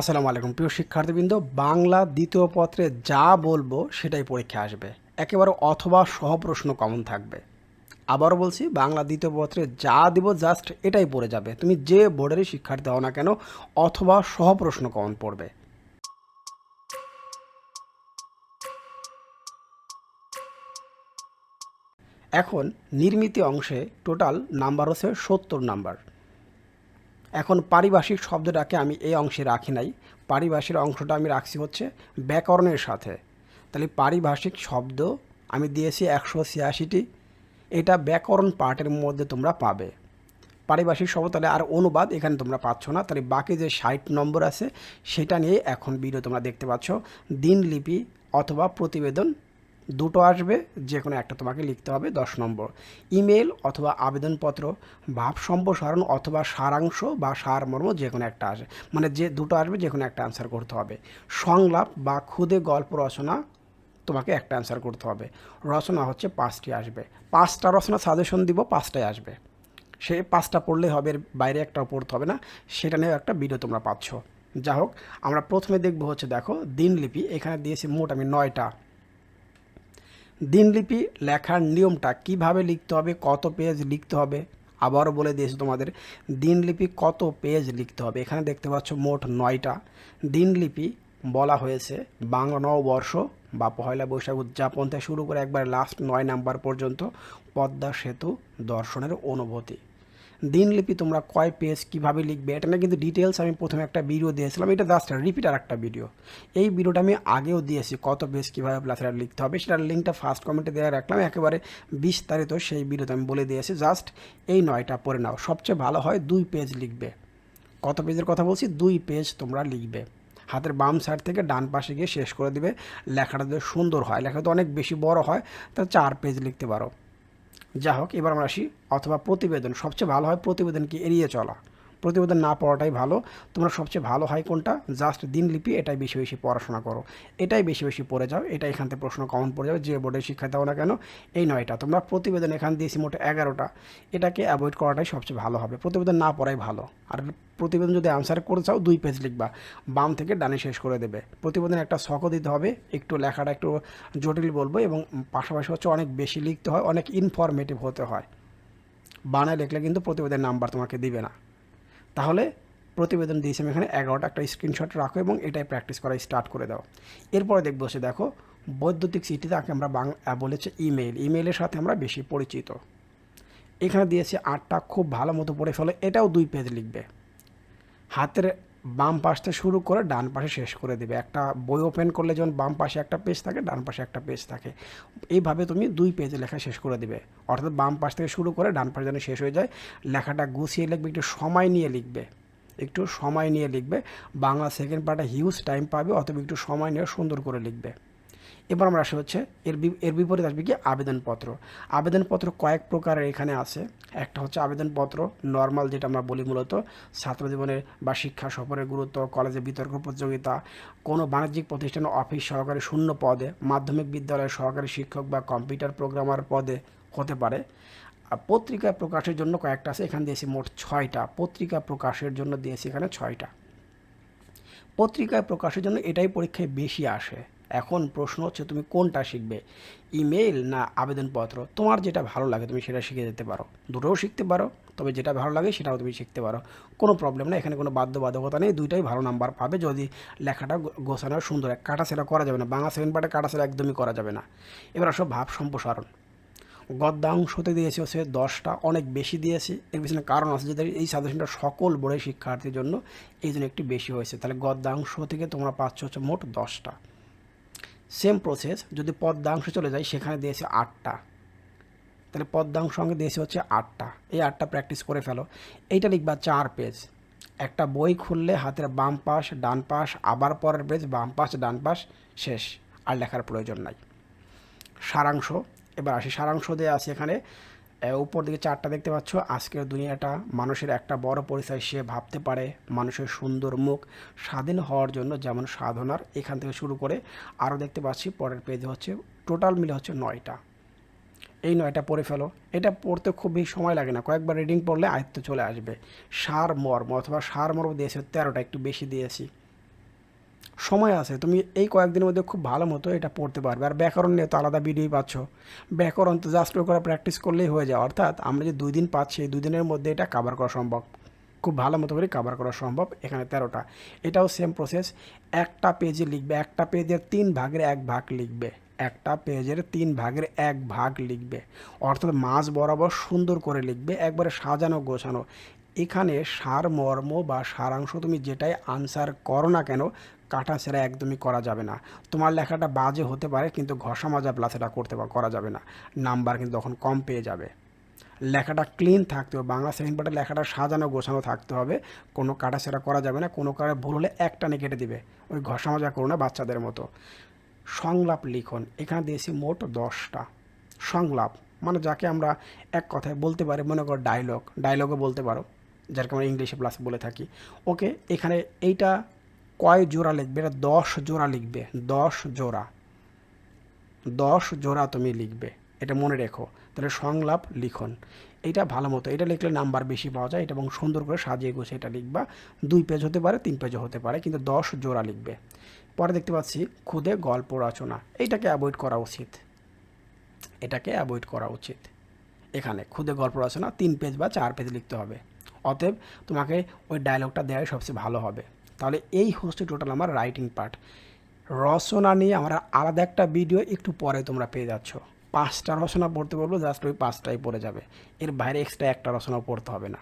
আসসালামু আলাইকুম। প্রিয় শিক্ষার্থীবৃন্দ, বাংলা দ্বিতীয় পত্রে যা বলব সেটাই পরীক্ষা আসবে। একেবারে অথবা সহ প্রশ্ন কমন থাকবে। আবারও বলছি, বাংলা দ্বিতীয় পত্রে যা দিব জাস্ট এটাই পড়ে যাবে। তুমি যে বোর্ডেরই শিক্ষার্থী হও না কেন, অথবা সহ প্রশ্ন কমন পড়বে। এখন নির্মিতি অংশে টোটাল নাম্বার হচ্ছে সত্তর নাম্বার এখন পারিভাষিক শব্দটাকে আমি এই অংশে রাখি নাই। পারিভাষিক অংশটা আমি রাখছি হচ্ছে ব্যাকরণের সাথে। তাহলে পারিভাষিক শব্দ আমি দিয়েছি একশো ছিয়াশিটি। এটা ব্যাকরণ পার্টের মধ্যে তোমরা পাবে। পারিভাষিক শব্দ তাহলে আর অনুবাদ এখানে তোমরা পাচ্ছ না। তাহলে বাকি যে ষাট নম্বর আছে, সেটা নিয়ে এখন ভিডিও তোমরা দেখতে পাচ্ছ। দিনলিপি অথবা প্রতিবেদন দুটো আসবে যে কোনো একটা তোমাকে লিখতে হবে দশ নম্বর। ইমেল অথবা আবেদনপত্র, ভাব সম্প্রসারণ অথবা সারাংশ বা সারমর্ম যে কোনো একটা আসে। মানে যে দুটো আসবে যে কোনো একটা অ্যান্সার করতে হবে। সংলাপ বা খুদে গল্প রচনা, তোমাকে একটা অ্যান্সার করতে হবে। রচনা হচ্ছে পাঁচটি আসবে। পাঁচটা রচনা সাজেশন দিব পাঁচটায় আসবে। সে পাঁচটা পড়লে হবে, এর বাইরে একটাও পড়তে হবে না। সেটা নিয়েও একটা ভিডিও তোমরা পাচ্ছ। যা হোক, আমরা প্রথমে দেখব হচ্ছে, দেখো, দিনলিপি। এখানে দিয়েছি মোট আমি নয়টা। দিনলিপি লেখার নিয়মটা কীভাবে লিখতে হবে, কত পেজ লিখতে হবে? আবারও বলে দিয়েছি তোমাদের, দিনলিপি কত পেজ লিখতে হবে? এখানে দেখতে পাচ্ছ মোট নয়টা। দিনলিপি বলা হয়েছে বাংলা নববর্ষ বা পয়লা বৈশাখ উদযাপন থেকে শুরু করে একবার লাস্ট নয় নাম্বার পর্যন্ত পদ্মা সেতু দর্শনের অনুভূতি। দিনলিপি তোমরা কয় পেজ কীভাবে লিখবে? এটা না কিন্তু ডিটেলস আমি প্রথমে একটা ভিডিও দিয়েছিলাম, এটা জাস্ট রিপিট আর একটা ভিডিও এই ভিডিওটা আমি আগেও দিয়েছি, কত পেজ কীভাবে প্লাসের লিখতে হবে, সেটার লিঙ্কটা ফার্স্ট কমেন্টে দেওয়া রাখলাম, একেবারে বিস্তারিত সেই ভিডিওতে আমি বলে দিয়েছি জাস্ট এই নয়টা পড়ে নাও। সবচেয়ে ভালো হয় দুই পেজ লিখবে। কত পেজের কথা বলছি? দুই পেজ তোমরা লিখবে। হাতের বাম সাইড থেকে ডান পাশে গিয়ে শেষ করে দিবে। লেখাটা যদি সুন্দর হয়, লেখাটা তো অনেক বেশি বড় হয়, তাহলে চার পেজ লিখতে পারো। যা হোক এবার আমরা আসি অথবা প্রতিবেদন সবচেয়ে ভালো হয় প্রতিবেদনকে এড়িয়ে চলা। প্রতিবেদন না পড়াটাই ভালো। তোমরা সবচেয়ে ভালো হয় কোনটা? জাস্ট দিনলিপি এটাই বেশি বেশি পড়াশোনা করো। এটাই বেশি বেশি পড়ে যাও, এটা এখান থেকে প্রশ্ন কমন পড়ে যাবে, যে বোর্ডে শিক্ষা দাও না কেন, এই নয়টা। তোমরা প্রতিবেদন এখান দিয়েছি মোট এগারোটা। এটাকে অ্যাভয়েড করাটাই সবচেয়ে ভালো হবে। প্রতিবেদন না পড়াই ভালো। আর প্রতিবেদন যদি আনসার করে চাও, দুই পেজ লিখবা। বাম থেকে ডানে শেষ করে দেবে। প্রতিবেদন একটা শখও দিতে হবে, একটু লেখাটা একটু জটিল বলব এবং পাশাপাশি হচ্ছে অনেক বেশি লিখতে হয়, অনেক ইনফরমেটিভ হতে হয়। বানায় লিখলে কিন্তু প্রতিবেদনের নাম্বার তোমাকে দিবে না। তাহলে প্রতিবেদন দিয়েছি আমি এখানে এগারোটা, একটা স্ক্রিনশট রাখো এবং এটাই প্র্যাকটিস করা স্টার্ট করে দাও। এরপরে দেখব সে দেখো, বৈদ্যুতিক চিঠি তাকে আমরা বাংলা বলেছে ইমেইল ইমেইলের সাথে আমরা বেশি পরিচিত। এখানে দিয়েছে আটটা, খুব ভালো মতো পড়ে ফেলো। এটাও দুই পেজ লিখবে। হাতের বাম পাশ থেকে শুরু করে ডান পাশে শেষ করে দেবে। একটা বই ওপেন করলে যেমন বাম পাশে একটা পেজ থাকে, ডান পাশে একটা পেজ থাকে। এইভাবে তুমি দুই পেজে লেখা শেষ করে দেবে। অর্থাৎ বাম পাশ থেকে শুরু করে ডান পাশে যেন শেষ হয়ে যায়, লেখাটা গুছিয়ে লিখবে, একটু সময় নিয়ে লিখবে। একটু সময় নিয়ে লিখবে, বাংলা সেকেন্ড পার্টে হিউজ টাইম পাবে, অথবা একটু সময় নিয়ে সুন্দর করে লিখবে। এবার আমরা আসে হচ্ছে এর এর বিপরীত আসবে কি আবেদনপত্র। আবেদনপত্র কয়েক প্রকারের এখানে আছে। একটা হচ্ছে আবেদনপত্র নর্মাল যেটা আমরা বলি মূলত ছাত্র জীবনের বা শিক্ষা সফরের গুরুত্ব, কলেজে বিতর্ক প্রতিযোগিতা, কোনো বাণিজ্যিক প্রতিষ্ঠান অফিস সহকারী শূন্য পদে, মাধ্যমিক বিদ্যালয়ের সহকারী শিক্ষক বা কম্পিউটার প্রোগ্রামার পদে হতে পারে। পত্রিকা প্রকাশের জন্য কয়েকটা আছে, এখানে দিয়েছি মোট ছয়টা। পত্রিকা প্রকাশের জন্য দিয়েছি এখানে ছয়টা। পত্রিকায় প্রকাশের জন্য এটাই পরীক্ষায় বেশি আসে। এখন প্রশ্ন হচ্ছে তুমি কোনটা শিখবে? ইমেল না আবেদনপত্র? তোমার যেটা ভালো লাগে তুমি সেটা শিখে যেতে পারো। দুটোও শিখতে পারো, তবে যেটা ভালো লাগে সেটাও তুমি শিখতে পারো। কোনো প্রবলেম না এখানে কোনো বাধ্যবাধকতা নেই, দুইটাই ভালো নাম্বার পাবে। যদি লেখাটা গোছানো সুন্দর কাটাছেড়া করা যাবে না, বাংলা সেভেন পার্টে কাটাছেড়া একদমই করা যাবে না। এবার আসো ভাব সম্প্রসারণ। গদ্যাংশতে দিয়েছি হচ্ছে দশটা, অনেক বেশি দিয়েছি। এর পিছনে কারণ আছে যে, এই সাজেশনটা সকল বোর্ডের শিক্ষার্থীর জন্য এই জন্য একটি বেশি হয়েছে। তাহলে গদ্যাংশ থেকে তোমরা পাচ্ছ হচ্ছে মোট দশটা। সেম প্রসেস যদি পদ্মাংশ চলে যায়, সেখানে দিয়েছে আটটা। তাহলে পদ্মাংশ সঙ্গে দিয়েছে হচ্ছে আটটা। এই আটটা প্র্যাকটিস করে ফেলো। এইটা লিখবা চার পেজ একটা বই খুললে হাতের বাম পাশ, ডান পাশ, আবার পরের পেজ বাম পাশ, ডান পাশ, শেষ। আর লেখার প্রয়োজন নাই। সারাংশ, এবার আসি। সারাংশ দিয়ে আছে এখানে উপর দিকে চারটা দেখতে পাচ্ছ। আজকের দুনিয়াটা মানুষের একটা বড় পরিচয়, সে ভাবতে পারে মানুষের সুন্দর মুখ স্বাধীন হওয়ার জন্য যেমন সাধনার এখান থেকে শুরু করে আরও দেখতে পাচ্ছি। পরের পেজে হচ্ছে টোটাল মিলে হচ্ছে নয়টা। এই নয়টা পড়ে ফেলো। এটা পড়তে খুব বেশি সময় লাগে না। কয়েকবার রিডিং পড়লে আয়ত্ত চলে আসবে। সার মর্ম অথবা সার মর্ম দিয়েছে তেরোটা, একটু বেশি দিয়েছি। সময় আছে। তুমি এই কয়েকদিনের মধ্যে খুব ভালো মতো এটা পড়তে পারবে। আর ব্যাকরণ নিয়ে তো আলাদা ভিডিওই পাচ্ছ। ব্যাকরণ তো জাস্ট করে প্র্যাকটিস করলেই হয়ে যায়। অর্থাৎ আমরা যে দুই দিন পাচ্ছি দুই দিনের মধ্যে এটা কাভার করা সম্ভব। খুব ভালো মতো করে কাভার করা সম্ভব এখানে তেরোটা। এটাও সেম প্রসেস একটা পেজে লিখবে, একটা পেজের তিন ভাগের এক ভাগ লিখবে। একটা পেজের তিন ভাগের এক ভাগ লিখবে। অর্থাৎ মাঝ বরাবর সুন্দর করে লিখবে, একবারে সাজানো গোছানো। এখানে সার মর্ম বা সারাংশ তুমি যেটাই আনসার করো না কেন, কাটা ছেঁড়া একদমই করা যাবে না। তোমার লেখাটা বাজে হতে পারে, কিন্তু ঘষা মাজা প্লাস এটা করতে করা যাবে না। নাম্বার কিন্তু তখন কম পেয়ে যাবে। লেখাটা ক্লিন থাকতে হবে, বাংলা সেকেন্ড পার্টে লেখাটা সাজানো, গোছানো থাকতে হবে। কোনো কাটাছেড়া করা যাবে না, কোনো কারণে ভুল হলে একটানে কেটে দিবে। ওই ঘষা মাজা করো না বাচ্চাদের মতো। সংলাপ লিখন, এখানে দিয়েছি মোট দশটা। সংলাপ মানে যাকে আমরা এক কথায় বলতে পারি, মনে করো ডায়লগ ডায়লগও বলতে পারো। যাকে আমরা ইংলিশে প্লাস বলে থাকি। ওকে, এখানে এইটা কয় জোড়া লিখবে? এটা দশ জোড়া লিখবে। দশ জোড়া। দশ জোড়া তুমি লিখবে। এটা মনে রেখো। তাহলে সংলাপ লিখন। এটা ভালো মতো। এটা লিখলে নাম্বার বেশি পাওয়া যায়। এটা এবং সুন্দর করে সাজিয়ে গুছিয়ে এটা লিখবা। দুই পেজ হতে পারে, তিন পেজও হতে পারে, কিন্তু দশ জোড়া লিখবে। পরে দেখতে পাচ্ছি, খুদে গল্প রচনা। এইটাকে অ্যাভয়েড করা উচিত। এটাকে অ্যাভয়েড করা উচিত। এখানে খুদে গল্প রচনা, তিন পেজ বা চার পেজ লিখতে হবে। অতএব তোমাকে ওই ডায়লগটা দেওয়াই সবচেয়ে ভালো হবে। তাহলে এই হচ্ছে টোটাল আমার রাইটিং পার্ট রচনা নিয়ে আমার আলাদা একটা ভিডিও একটু পরে তোমরা পেয়ে যাচ্ছ। পাঁচটা রচনা পড়তে বলব জাস্ট ওই পাঁচটাই পড়ে যাবে। এর বাইরে এক্সট্রা একটা রচনা পড়তে হবে না।